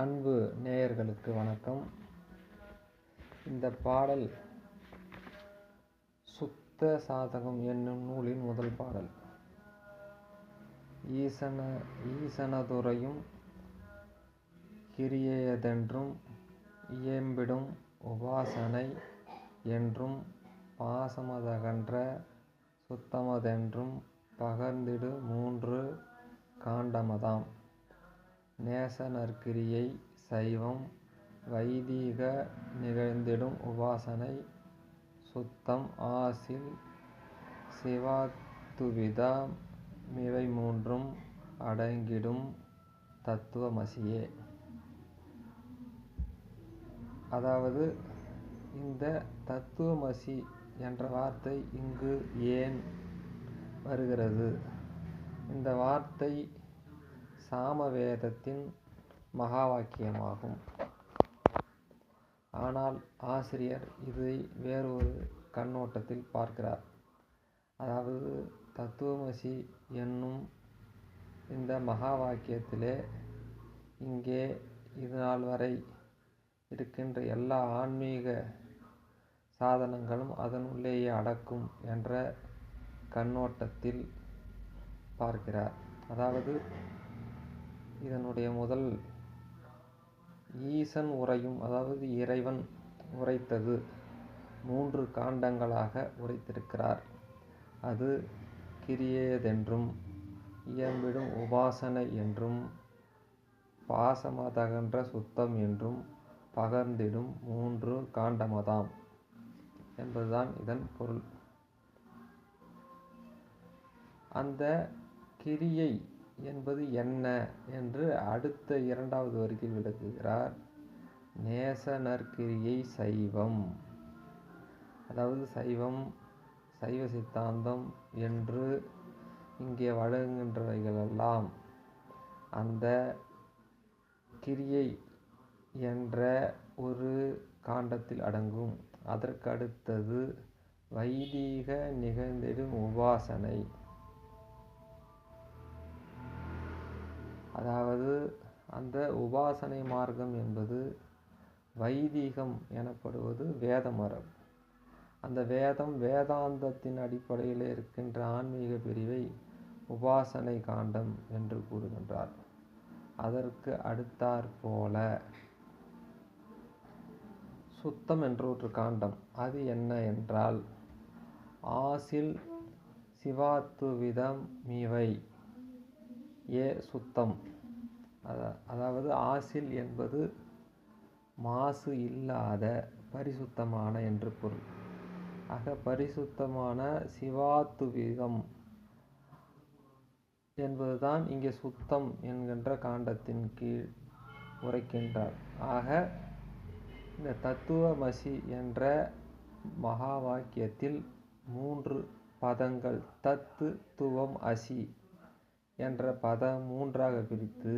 அன்பு நேயர்களுக்கு வணக்கம். இந்த பாடல் சுத்த சாதகம் என்னும் நூலின் முதல் பாடல். ஈசன ஈசனதுரையும் கிரியதென்றும் இயம்பிடும் உபாசனை என்றும் பாசமதகன்ற சுத்தமதென்றும் பகர்ந்திடு மூன்று காண்டமதாம். நேச நற்கிரியை சைவம் வைதீக நிகழ்ந்திடும் உபாசனை சுத்தம் ஆசில் சிவாத்துவிதம் இவை மூன்றும் அடங்கிடும் தத்துவமசியே. அதாவது இந்த தத்துவமசி என்ற வார்த்தை இங்கு ஏன் வருகிறது? இந்த வார்த்தை சாமவேதத்தின் மகா வாக்கியமாகும் ஆனால் ஆசிரியர் இதை வேறொரு கண்ணோட்டத்தில் பார்க்கிறார். அதாவது தத்துவமசி என்னும் இந்த மகா வாக்கியத்திலே இங்கே இது நாள் வரை இருக்கின்ற எல்லா ஆன்மீக சாதனங்களும் அதனுள்ளேயே அடக்கும் என்ற கண்ணோட்டத்தில் பார்க்கிறார். அதாவது இதனுடைய முதல் ஈசன் உரையும் அதாவது இறைவன் உரைத்தது மூன்று காண்டங்களாக உரைத்திருக்கிறார். அது கிரியேதென்றும் இயம்பிடும் உபாசனை என்றும் பாசமதகன்ற சுத்தம் என்றும் பகர்ந்திடும் மூன்று காண்டமதாம் என்பதுதான் இதன் பொருள். அந்த கிரியை என்பது என்ன என்று அடுத்த இரண்டாவது வரியில் விளக்குகிறார். நேச நற்கிரியை சைவம். அதாவது சைவம் சைவ சித்தாந்தம் என்று இங்கே வழங்குகின்றவைகளெல்லாம். அந்த கிரியை என்ற ஒரு காண்டத்தில் அடங்கும். அதற்கு அடுத்தது வைதீக நிகழ்ந்திடும் உபாசனை. அதாவது அந்த உபாசனை மார்க்கம் என்பது வைதீகம் எனப்படுவது வேத மரபு அந்த வேதம் வேதாந்தத்தின் அடிப்படையில் இருக்கின்ற ஆன்மீக பிரிவை உபாசனை காண்டம் என்று கூறுகின்றார். அதற்கு அடுத்தாற் போல. சுத்தம் என்ற ஒரு காண்டம். அது என்ன என்றால் ஆசில் சிவாத்துவிதம் மீவை. ஏ சுத்தம். அதாவது ஆசில் என்பது மாசு இல்லாத பரிசுத்தமான என்று பொருள். ஆக பரிசுத்தமான சிவாத்துவிகம் என்பதுதான் இங்கே சுத்தம் என்கின்ற காண்டத்தின் கீழ் உரைக்கின்றார். ஆக இந்த தத்துவமசி என்ற மகா வாக்கியத்தில் மூன்று பதங்கள் தத்து துவம் அசி. என்ற பதம் மூன்றாக பிரித்து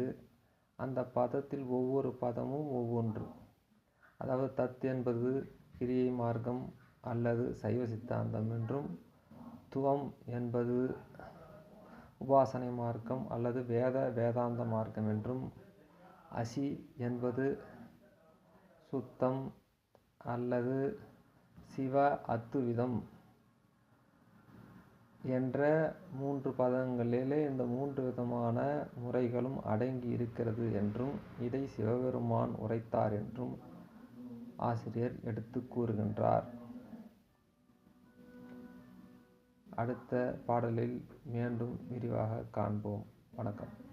அந்த பதத்தில் ஒவ்வொரு பதமும் ஒவ்வொன்று. அதாவது தத் என்பது கிரியை மார்க்கம் அல்லது சைவ சித்தாந்தம் என்றும் துவம் என்பது உபாசனை மார்க்கம் அல்லது வேத வேதாந்த மார்க்கம் என்றும் அசி என்பது சுத்தம் அல்லது சிவ அத்துவிதம். என்ற மூன்று பதங்களிலே இந்த மூன்று விதமான முறைகளும் அடங்கி இருக்கிறது என்றும் இதை சிவபெருமான் உரைத்தார் என்றும் ஆசிரியர் எடுத்து கூறுகின்றார். அடுத்த பாடலில் மீண்டும் விரிவாக காண்போம். வணக்கம்.